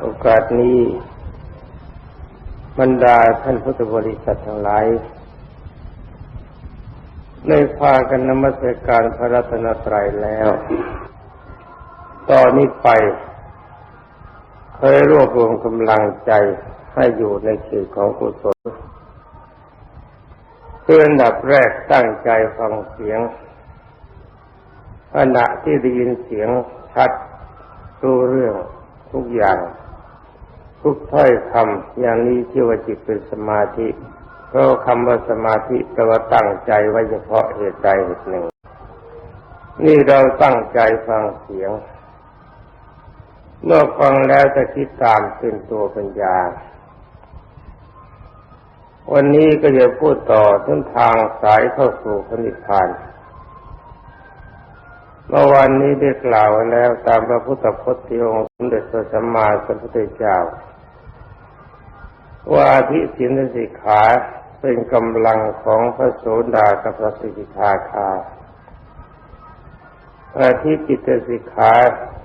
โอกาสนี้บรรดาท่านพุทธบริษัททั้งหลายได้พากันนมัสการพระรัตนตรัยแล้ว ตอนนี้ไป เคยรวบรวมกำลังใจให้อยู่ในเขตของกุศลเพื่ออันดับแรกตั้งใจฟังเสียงขณะที่ได้ยินเสียงชัดรู้เรื่อง ทุกอย่าง ทุกถ้อยคำอย่างนี้ที่ว่าจิตเป็นสมาธิเพราะคำว่าสมาธิแปลว่าตั้งใจไว้เฉพาะเหตุใดเหตุหนึ่ง นี่เราตั้งใจฟังเสียง เมื่อฟังแล้วจะคิดตามเป็นตัวปัญญา วันนี้ก็จะพูดต่อเส้นทางสายเข้าสู่พระนิพพาน เมื่อวันนี้ได้กล่าวแล้วตามพระพุทธพจน์ที่องค์สมเด็จพระสัมมาสัมพุทธเจ้า ว่าทิสินสิกขาเป็นกำลังของพระโสดากับพระสิกขาคาอาทิจิตสิกขา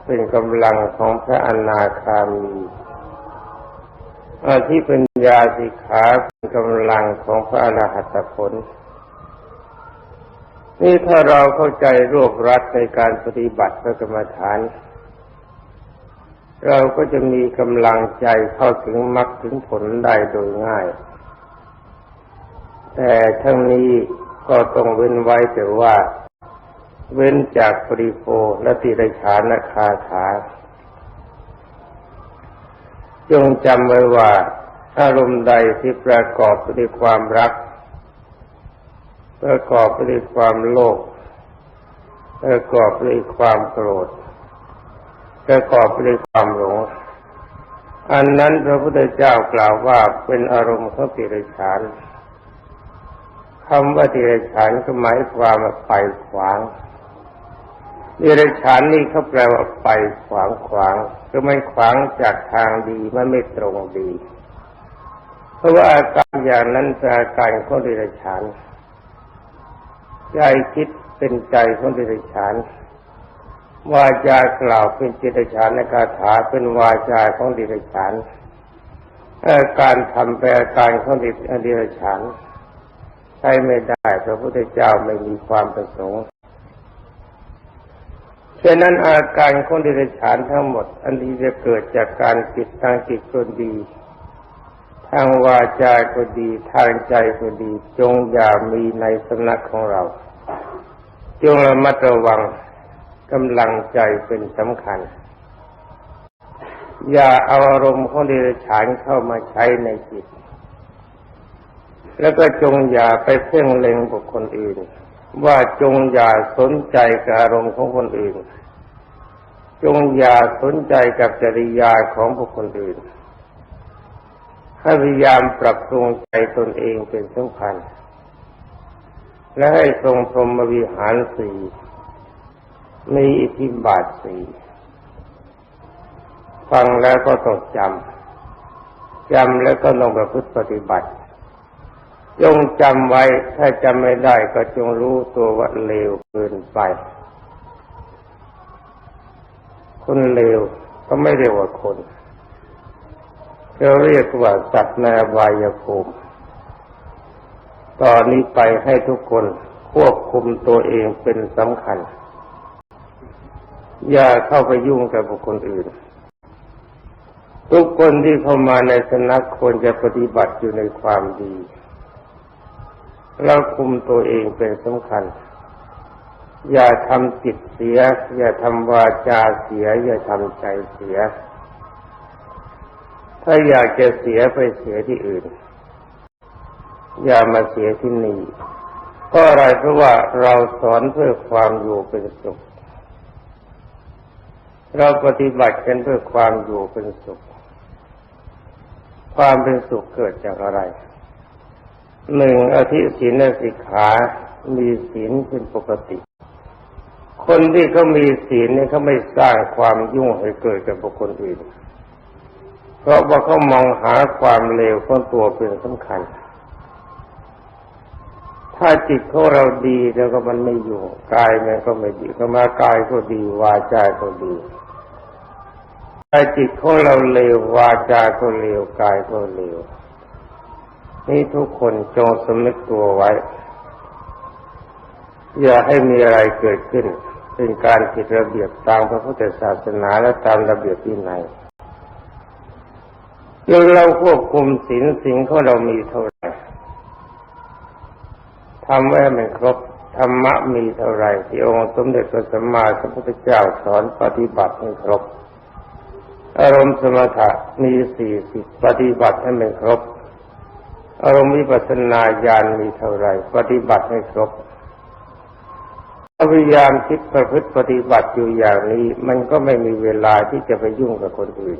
เป็นกำลังของพระอนาคามีอาทิปัญญาสิกขาเป็นกำลังของพระอรหัตผล นี่ถ้าเราเข้าใจรวบรัดในการปฏิบัติพระกรรมฐาน เราก็จะมีกำลังใจเข้าถึงมรรคถึงผลได้โดยง่าย แต่ทั้งนี้ก็ต้องเว้นไว้แต่ว่า เว้นจากปริโภและติรชานคาถา จงจำไว้ว่าอารมณ์ใดที่ประกอบด้วยความรัก ประกอบไปด้วยความโลภประกอบไปด้วยความโกรธประกอบไปด้วยความหลงอันนั้นพระพุทธเจ้ากล่าวว่าเป็นอารมณ์ของติรชานคำว่าติรชานก็หมายความว่าไปขวางติรชานนี่เขาแปลว่าไปขวางขวางคือไม่ขวางจากทางดีมันไม่ตรงดี เพราะว่าอาการอย่างนั้นเป็นอาการของติรชาน ใจคิดเป็นใจของติรชานวาจากล่าวเป็นจิตฉานในคาถาเป็นวาจาของดิรฉานการทำแปลการของดิดิรฉานใช้ไม่ได้พระพุทธเจ้าไม่มีความประสงค์ฉะนั้นอาการของดิรฉานทั้งหมด อันนี้จะเกิดจากการจิตทางจิตก็ดี ทางวาจาก็ดีทางใจก็ดี จงอย่ามีในสำนักของเรา จงระมัดระวังกำลังใจเป็นสำคัญ อย่าเอาอารมณ์ของเดรัจฉานเข้ามาใช้ในจิต แล้วก็จงอย่าไปเพ่งเล็งบุคคลอื่น ว่าจงอย่าสนใจกับอารมณ์ของคนอื่น จงอย่าสนใจกับจริยาของบุคคลอื่น ให้พยายามปรับปรุงใจตนเองเป็นสำคัญ และให้ทรงพรหมวิหารสี่มีอิทธิบาทสี่ฟังแล้วก็ต้องจำ จำแล้วก็ลงประพฤติปฏิบัติ จงจำไว้ ถ้าจำไม่ได้ก็จงรู้ตัวว่าเลวเกินไป คนเลวก็ไม่เรียกว่าคน เราเรียกว่าสัตว์ในอบายภูมิตอนนี้ไปให้ทุกคนควบคุมตัวเองเป็นสำคัญ อย่าเข้าไปยุ่งกับบุคคลอื่น ทุกคนที่เข้ามาในสนักควรจะปฏิบัติอยู่ในความดีเราคุมตัวเองเป็นสำคัญ อย่าทำจิตเสีย อย่าทำวาจาเสีย อย่าทำใจเสีย ถ้าอยากจะเสียไปเสียที่อื่น อย่ามาเสียที่นี่เพราะอะไรเพราะว่าเราสอนเพื่อความอยู่เป็นสุข เราปฏิบัติกันเพื่อความอยู่เป็นสุข ความเป็นสุขเกิดจากอะไรหนึ่งอธิศีลสิกขา มีศีลเป็นปกติ คนที่เขามีศีลเนี่ยเขาไม่สร้างความยุ่งให้เกิดกับบุคคลอื่น เพราะว่าเขามองหาความเลวของตัวเป็นสำคัญ ถ้าจิตของเราดีแล้วก็มันไม่อยู่กายมันก็ไม่ดีก็มากายก็ดีวาจาก็ดีถ้าจิตของเราเลววาจาก็เลวกายก็เลวนี่ทุกคนจงสำนึกตัวไว้ อย่าให้มีอะไรเกิดขึ้น เป็นการผิดระเบียบตามพระพุทธศาสนาและตามระเบียบที่ไหน จนเราควบคุมศีลสิ่งของเรามีเท่าไหร่ทำไว้ให้มันครบธรรมะมีเท่าไรที่องค์สมเด็จพระสัมมาสัมพุทธเจ้าสอนปฏิบัติให้ครบ อารมณ์สมถะมีสี่สิบปฏิบัติให้มันครบ อารมณ์วิปัสสนาญาณมีเท่าไรปฏิบัติให้ครบพยายามคิดประพฤติปฏิบัติอยู่อย่างนี้ มันก็ไม่มีเวลาที่จะไปยุ่งกับคนอื่น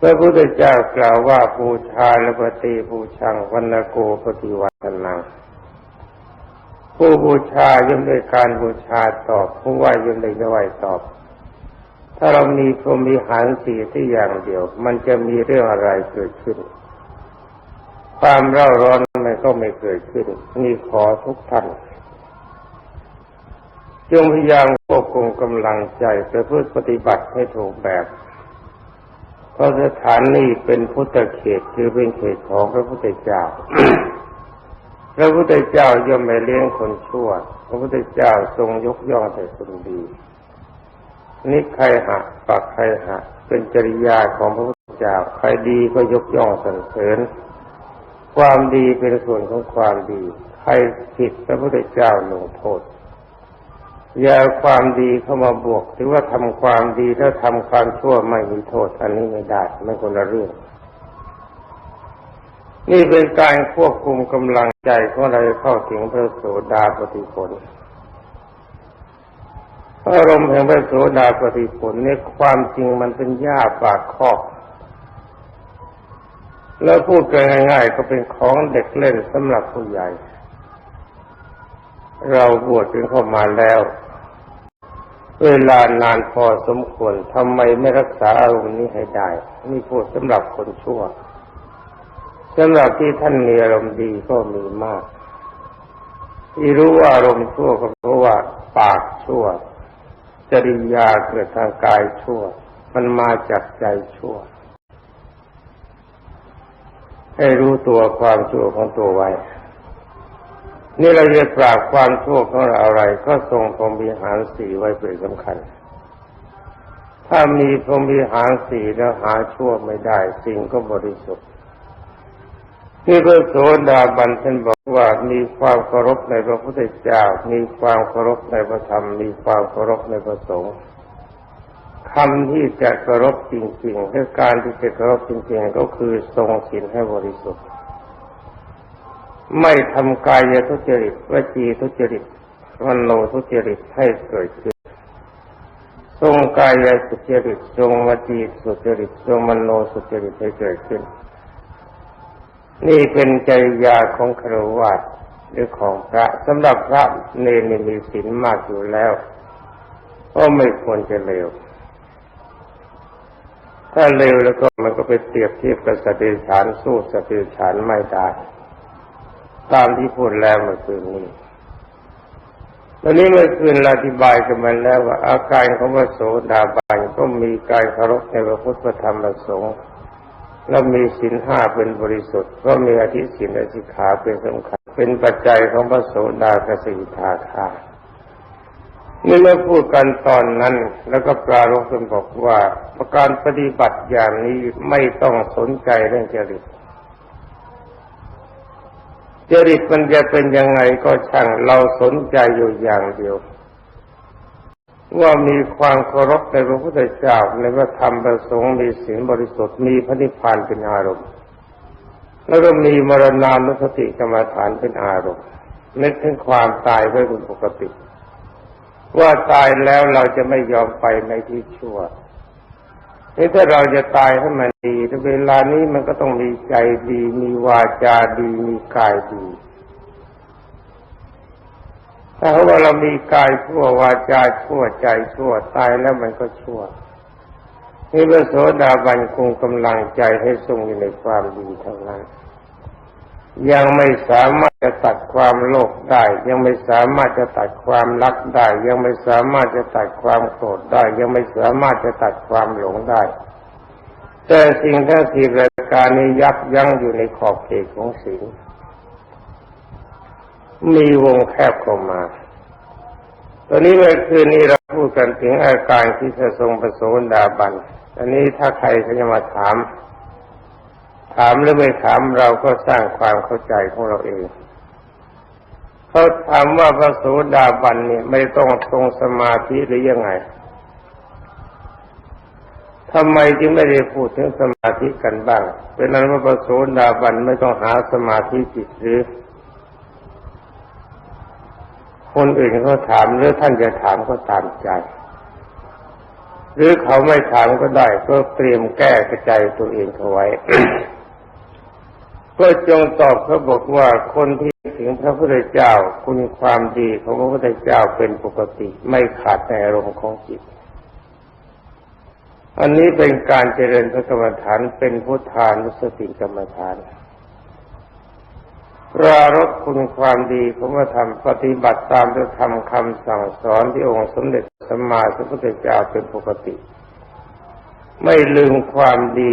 พระพุทธเจ้ากล่าวว่าบูชาและปฏิบูชังวันโกปฏิวัตนัง ผู้บูชาย่อมด้วยการบูชาตอบผู้ไหวย่อมได้ไหวตอบ ถ้าเรามีพรหมีหารสีที่อย่างเดียว มันจะมีเรื่องอะไรเกิดขึ้น ความเร่าร้อนมันก็ไม่เกิดขึ้น นี่ขอทุกท่านจงพยายามควบคุมกำลังใจไปเพื่อปฏิบัติให้ถูกแบบ พราะสถานนี้เป็นพุทธเขตคือเป็นเขตของพระพุทธเจ้า พระพุทธเจ้าย่อมไม่เลี้ยงคนชั่ว พระพุทธเจ้าทรงยกย่องแต่คนดีนิใครหักปักใครหักเป็นจริยาของพระพุทธเจ้า ใครดีก็ยกย่องสรรเสริญ ความดีเป็นส่วนของความดี ใครผิดพระพุทธเจ้าลงโทษ อย่าความดีเข้ามาบวกถือว่าทำความดีแล้วทำความชั่วไม่มีโทษ อันนี้ไม่ได้ไม่คนละเรื่อง นี่เป็นการควบคุมกำลังใจของเราเข้าถึงพระโสดาปฏิผลอารมณ์แห่งพระโสดาปฏิผลนี่ความจริงมันเป็นหญ้าปากคอก แล้วพูดกันง่าย ๆ ก็เป็นของเด็กเล่นสำหรับผู้ใหญ่ เราบวชกันเข้ามาแล้ว เวลานานพอสมควรทำไมไม่รักษาอารมณ์นี้ให้ได้ นี่พูดสำหรับคนชั่วสำหรับที่ท่านมีอารมณ์ดีก็มีมาก ที่รู้ว่าอารมณ์ชั่วก็เพราะว่าปากชั่ว จริยาเกิดทางกายชั่ว มันมาจากใจชั่ว ให้รู้ตัวความชั่วของตัวไว้ นี่เราจะปราบความชั่วของเราอะไร ก็ทรงพรมวิหารสีไว้เป็นสำคัญ ถ้ามีพรมวิหารสีแล้วหาชั่วไม่ได้สิ่งก็บริสุทธิ์ที่พระโสดาบันท่านบอกว่ามีความเคารพในพระพุทธเจ้า มีความเคารพในพระธรรม มีความเคารพในพระสงฆ์คำที่จะเคารพจริงๆและการที่จะเคารพจริงๆก็คือทรงศีลให้บริสุทธิ์ ไม่ทำกายทุจริตวจีทุจริตวันโนทุจริตให้เกิดขึ้นทรงกายสุจริตทรงวจีสุจริตทรงมโนสุจริตให้เกิดขึ้น นี่เป็นจริยาของครวญหรือของพระสำหรับพระเนรมีศีลมากอยู่แล้วก็ไม่ควรจะเลวถ้าเร็วแล้วก็มันก็ไปเปรียบเทียบกับสติฉานสู้สติฉานไม่ได้ ตามที่พูดแล้วเมื่อคืนนี้ตอนนี้เมื่อคืนอธิบายกันมาแล้วว่า อาการของพระโสดาบันก็มีการเคารพในพระพุทธธรรมประสงค์แล้วมีศีลห้าเป็นบริสุทธิ์ก็มีอธิศีลอธิขาเป็นสำคัญ เป็นปัจจัยของพระโสดากสิทาคานี่เมื่อพูดกันตอนนั้น แล้วก็ปรารภกันบอกว่าประการปฏิบัติอย่างนี้ไม่ต้องสนใจเรื่องจริต จริตมันจะเป็นยังไงก็ช่างเราสนใจอยู่อย่างเดียว ว่ามีความเคารพในพระพุทธเจ้าในพระธรรมประสงค์มีศีลบริสุทธิ์มีพระนิพพานเป็นอารมณ์ แล้วก็มีมรณานุสติกรรมฐานเป็นอารมณ์นึกถึงความตายไว้เป็นปกติ ว่าตายแล้วเราจะไม่ยอมไปในที่ชั่ว นี่ถ้าเราจะตายให้มันดีถ้าเวลานี้มันก็ต้องมีใจดี มีวาจาดีมีกายดี ถ้าว่าเรามีกายชั่ววาจาชั่วใจชั่วตายแล้วมันก็ชั่วนี่พระโสดาบันคงกำลังใจให้ทรงอยู่ในความดีเท่านั้น ยังไม่สามารถจะตัดความโลภได้ ยังไม่สามารถจะตัดความรักได้ ยังไม่สามารถจะตัดความโกรธได้ ยังไม่สามารถจะตัดความหลงได้ แต่สิ่งทั้งสี่รายการนี้ยับยั้งอยู่ในขอบเขตของศีลมีวงแคบเข้ามา ตอนนี้เมื่อคืนนี้เราพูดกันถึงอาการที่จะทรงประโสดาบันอันนี้ถ้าใครเขาจะมาถาม ถามหรือไม่ถามเราก็สร้างความเข้าใจของเราเองเขาถามว่าพระโสดาบันเนี่ยไม่ต้องทรงสมาธิหรือยังไงทำไมจึงไม่ได้พูดถึงสมาธิกันบ้าง เป็นนั้นว่าพระโสดาบันไม่ต้องหาสมาธิจิตหรือ คนอื่นเขาถามหรือท่านจะถามก็ตามใจ หรือเขาไม่ถามก็ได้ก็เตรียมแก้กระใจตัวเองเขาไว้ ก็จงตอบเขาบอกว่าคนที่ถึงพระพุทธเจ้าคุณความดีของพระพุทธเจ้าเป็นปกติไม่ขาดในอารมณ์ของจิต อันนี้เป็นการเจริญพระกรรมฐานเป็นพุทธานุสติกรรมฐานปรารบคุณความดีของพระธรรมปฏิบัติตามพระธรรมคำสั่งสอนที่องค์สมเด็จสัมมาสัมพุทธเจ้าเป็นปกติ ไม่ลืมความดี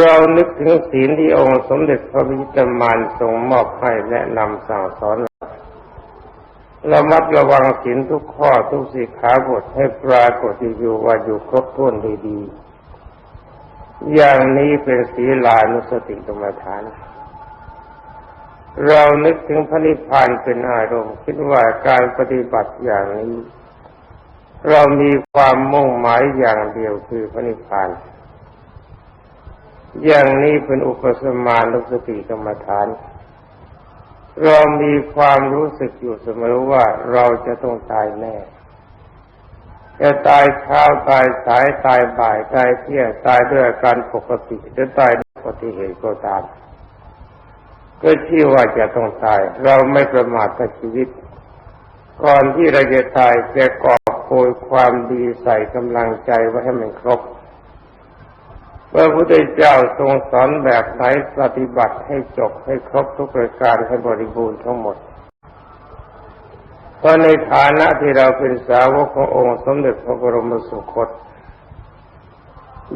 เรานึกถึงศีลที่องค์สมเด็จพระพิจมานทรงมอบให้แนะนำสั่งสอนเราระมัดระวังศีลทุกข้อทุกสิขาบทให้ปรากฏอยู่ว่าอยู่ครบถ้วนดีๆอย่างนี้เป็นศีลานุสติกรรมฐาน เรานึกถึงพระนิพพานเป็นอารมณ์คิดว่าการปฏิบัติอย่างนี้ เรามีความมุ่งหมายอย่างเดียวคือพระนิพพาน อย่างนี้เป็นอุปสมานุสติกรรมฐาน เรามีความรู้สึกอยู่เสมอว่าเราจะต้องตายแน่ จะตายเช้าตายสายตายบ่ายตายเที่ยงตายด้วยการปกติหรือตายด้วยอุบัติเหตุก็ตามก็ชื่อว่าจะต้องตาย เราไม่ประมาทชีวิต ก่อนที่เราจะตายจะกอบโกยความดีใส่กำลังใจไว้ให้มันครบ พระพุทธเจ้าทรงสอนแบบไหนปฏิบัติให้จบให้ครบทุกประการให้บริบูรณ์ทั้งหมด เพราะในฐานะที่เราเป็นสาวกขององค์สมเด็จพระบรมสุคต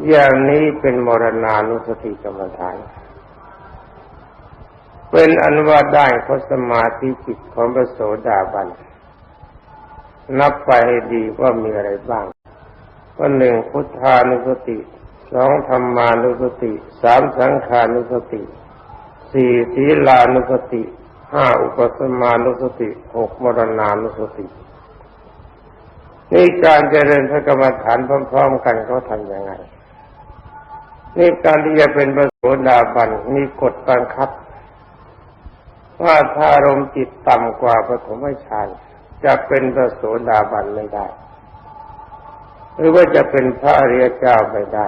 อย่างนี้เป็นมรณานุสติกรรมฐาน เป็นอันว่าได้พระสมาธิจิตของพระโสดาบัน นับไปให้ดีว่ามีอะไรบ้างว่าหนึ่งพุทธานุสติ สองธรรมานุสติสามสังขานุสติสี่ศีลานุสติห้าอุปสมานุสติหกมรณานุสตินี่การเจริญพระกรรมฐานพร้อม ๆ กันเขาทำยังไง นี่การที่จะเป็นพระโสดาบันมีกฎบังคับ ว่าถ้าอารมณ์จิตต่ำกว่าปฐมฌานจะเป็นพระโสดาบันไม่ได้ หรือว่าจะเป็นพระอริยเจ้าไม่ได้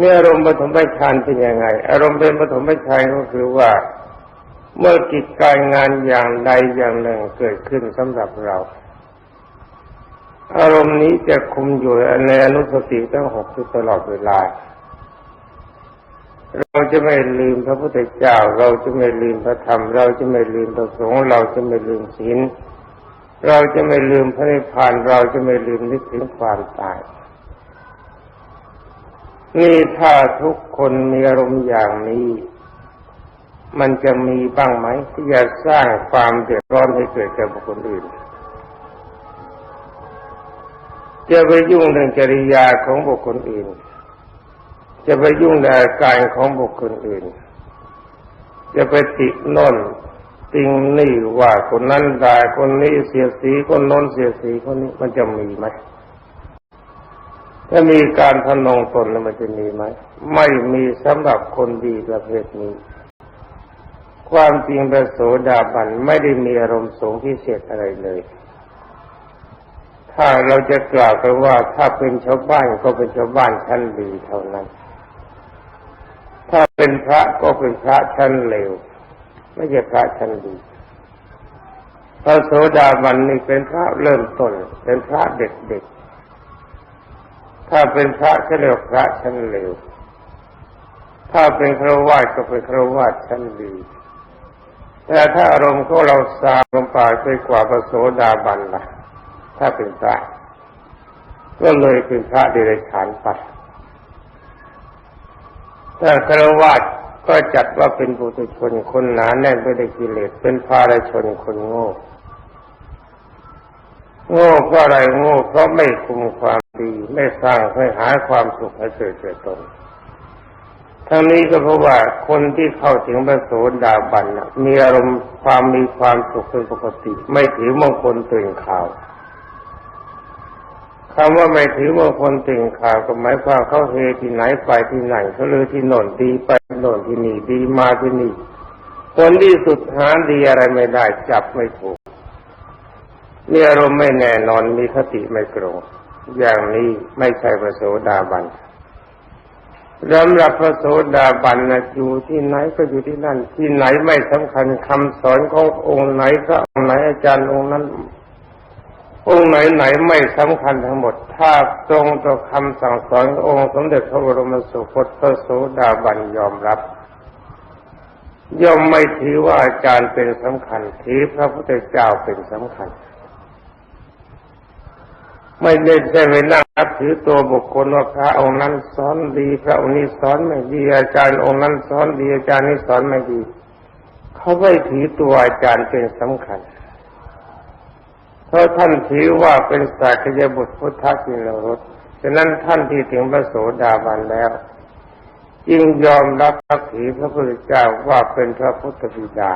นี่ยอารมณ์ปฐมฌานเป็นยังไง อารมณ์เป็นปฐมฌานก็คือว่า เมื่อกิจการงานอย่างใดอย่างหนึ่งเกิดขึ้นสำหรับเรา อารมณ์นี้จะคุมอยู่ในอนุสติทั้งหกตลอดเวลาจะไม่ลืมพระพุทธเจ้า เราจะไม่ลืมพระธรรม เราจะไม่ลืมพระสงฆ์เราจะไม่ลืมศีลเราจะไม่ลืมพระนิพพานเราจะไม่ลืมนึกถึงความตาย นี่ถ้าทุกคนมีอารมณ์อย่างนี้ มันจะมีบ้างไหมที่จะสร้างความเดือดร้อนให้เกิดแก่บุคคลอื่น จะไปยุ่งเรื่องจริยาของบุคคลอื่น จะไปยุ่งในอาการของบุคคลอื่น จะไปติโน่นติงนี่ว่าคนนั้นด่าคนนี้เสียสีคนน้นเสียสีคนนี้มันจะมีไหม ถ้ามีการพนงตนแล้วมันจะมีไหมไม่มีสำหรับคนดีประเภทนี้ ความจริงพระโสดาบันไม่ได้มีอารมณ์สูงพิเศษอะไรเลย ถ้าเราจะกล่าวกันว่าถ้าเป็นชาวบ้านก็เป็นชาวบ้านชั้นดีเท่านั้น ถ้าเป็นพระก็เป็นพระชั้นเลวไม่ใช่พระชั้นดีพระโสดาบันนี่เป็นพระเริ่มต้นเป็นพระเด็กๆ ถ้าเป็นพระก็เรียกพระชั้นเลว ถ้าเป็นครวาสก็เป็นครวาสชั้นดี แต่ถ้าอารมณ์ของเราสาลงไปไปกว่าพระโสดาบันล่ะ ถ้าเป็นพระ ก็เลยเป็นพระเดรัจฉานไปถ้าครวาสก็จัดว่าเป็นบุตรชนคนหนาแน่นไปด้วยกิเลสเป็นภารชนคนโง่ โง่เพราะอะไรโง่เพราะไม่คุมความดี ไม่สร้างไม่หาความสุขให้เกิดแก่ตนทั้งนี้ก็เพราะว่าคนที่เข้าถึงพระโสดาบันมีอารมณ์ความมีความสุขเป็นปกติ ไม่ถือมงคลตื่นข่าวคำว่าไม่ถือมงคลตื่นข่าวก็หมายความเขาเฮที่ไหนไปที่ไหนเขาเลยที่โน่นดีไปโน่นที่นี่ดีมาที่นี่คนที่สุดหาดีอะไรไม่ได้จับไม่ถูก มีอารมณ์ไม่แน่นอนมีคติไม่ตรงอย่างนี้ไม่ใช่พระโสดาบันสำหรับพระโสดาบันนะอยู่ที่ไหนก็อยู่ที่นั่น ที่ไหนไม่สำคัญคำสอนขององค์ไหนพระองค์ไหนอาจารย์องค์นั้น องค์ไหนไหนไม่สำคัญทั้งหมด ถ้าตรงต่อคำสั่งสอนขององค์สมเด็จพระบรมสุคตพระโสดาบันยอมรับ ย่อมไม่ถือว่าอาจารย์เป็นสำคัญถือพระพุทธเจ้าเป็นสำคัญ ไม่ได้ใช่ไปนั่งนับถือตัวบุคคลว่าพระองค์นั้นสอนดี พระองค์นี้สอนไม่ดี อาจารย์องค์นั้นสอนดีอาจารย์นี้สอนไม่ดี เขาไม่ถือตัวอาจารย์เป็นสำคัญ เพราะท่านถือว่าเป็นสากยบุตรพุทธกินรสฉะนั้นท่านที่ถึงพระโสดาบันแล้วจึงยอมรับนับถือพระพุทธเจ้าว่าเป็นพระพุทธบิดา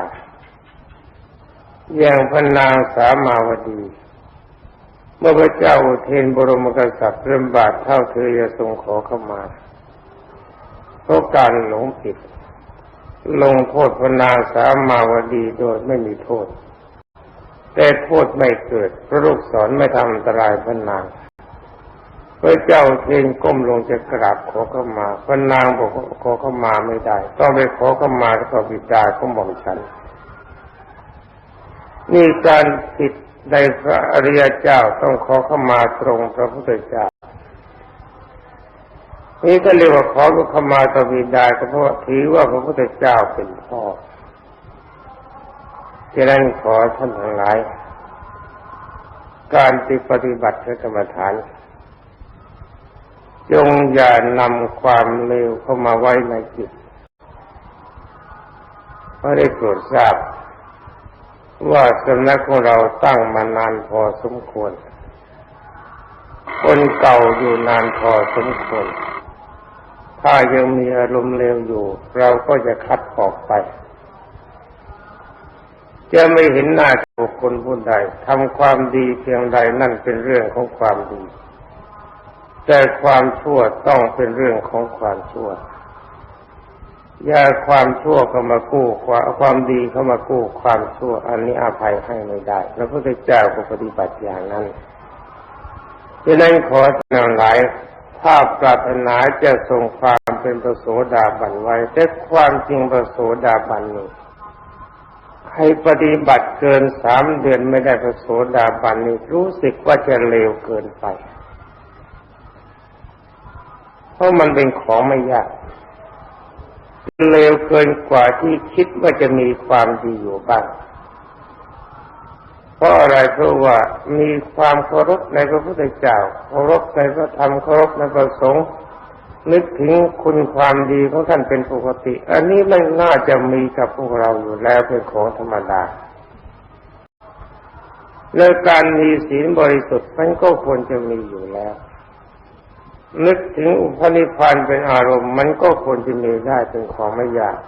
อย่างพระนางสามาวดี เมื่อพระเจ้าอุเทนบรมกษัตริย์เริ่มบาทเท่าเธอจะทรงขอเข้ามาเพราะการหลงผิด ลงโทษพนางสามาวดีโดยไม่มีโทษ แต่โทษไม่เกิดพระลูกศรไม่ทำอันตรายพนางพระเจ้าเทนก้มลงจะกราบขอเข้ามาพนางบอกขอเข้ามาไม่ได้ ต้องไปขอเข้ามาต่อบิดาของหม่อมฉันนี่การผิด ในพระอริยเจ้าต้องขอเข้ามาตรงพระพุทธเจ้านี่ก็เรียกว่าขอเข้ามาต่อบิดาก็เพราะถือว่าพระพุทธเจ้าเป็นพ่อจะนั้นขอท่านทั้งหลาย การที่ปฏิบัติพระกรรมฐาน จงอย่านำความเลวเข้ามาไว้ในจิตเพราะได้โปรดทราบ ว่าสำนักของเราตั้งมานานพอสมควร คนเก่าอยู่นานพอสมควร ถ้ายังมีอารมณ์เลวอยู่ เราก็จะคัดออกไป จะไม่เห็นหน้าบุคคลผู้ใดทำความดีเพียงใดนั่นเป็นเรื่องของความดี แต่ความชั่วต้องเป็นเรื่องของความชั่ว อย่าความชั่วเข้ามากู้ความความดีเข้ามากู้ความชั่ว อันนี้อาภัยให้ไม่ได้พระพุทธเจ้าก็ปฏิบัติอย่างนั้นดังนั้นขอท่านหลายถ้าปรารถนาจะทรงความเป็นพระโสดาบันไว้แต่ความจริงพระโสดาบันนี้ใครปฏิบัติเกินสามเดือนไม่ได้พระโสดาบันนี้รู้สึกว่าจะเลวเกินไป เพราะมันเป็นของไม่ยาก เลวเกินกว่าที่คิดว่าจะมีความดีอยู่บ้างเพราะอะไรเพราะว่ามีความเคารพในพระพุทธเจ้าเคารพในพระธรรมเคารพในพระสงฆ์นึกถึงคุณความดีของท่านเป็นปกติ อันนี้ไม่น่าจะมีกับพวกเราอยู่แล้วเป็นของธรรมดาและการมีศีลบริสุทธิ์มันก็ควรจะมีอยู่แล้ว นึกถึงอุปนิพพานเป็นอารมณ์ มันก็ควรจะมีได้เป็นของไม่ยาก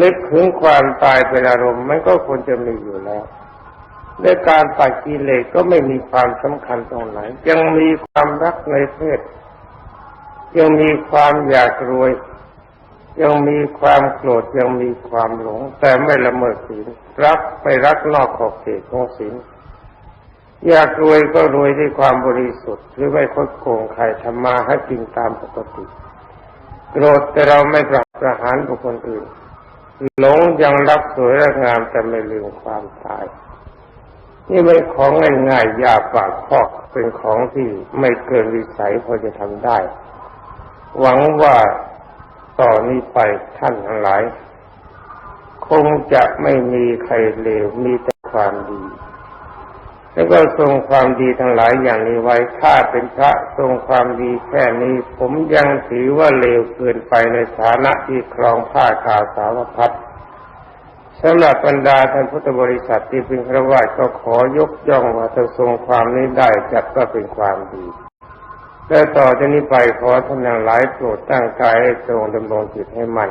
นึกถึงความตายเป็นอารมณ์ มันก็ควรจะมีอยู่แล้วในการตัดกิเลสก็ไม่มีความสำคัญตรงไหน ยังมีความรักในเพศ ยังมีความอยากรวย ยังมีความโกรธยังมีความหลง แต่ไม่ละเมิดศีลรักไปรักนอกขอบเขตของศีล อยากรวยก็รวยด้วยความบริสุทธิ์ หรือไม่คดโกงใครทำมาให้กินตามปกติ โกรธแต่เราไม่ประประหารบุคคลอื่น หลงยังรักสวยรักงามแต่ไม่ลืมความตาย นี่เป็นของง่ายๆยาปากพอกเป็นของที่ไม่เกินวิสัยพอจะทำได้ หวังว่าต่อนนี้ไปท่านทั้งหลาย คงจะไม่มีใครเลวมีแต่ความดี แล้วก็ทรงความดีทั้งหลายอย่างนี้ไว้ ถ้าเป็นพระทรงความดีแค่นี้ ผมยังถือว่าเลวเกินไปในฐานะที่ครองผ้าขาวสาวพัดสำหรับบรรดาท่านพุทธบริษัทที่เป็นพระวาก็ขอยกย่องว่าถ้าทรงความนี้ได้จัดว่าเป็นความดีและต่อจากนี้ไปขอท่านทั้งหลายโปรดตั้งกายให้ตรงดำรงจิตให้มั่น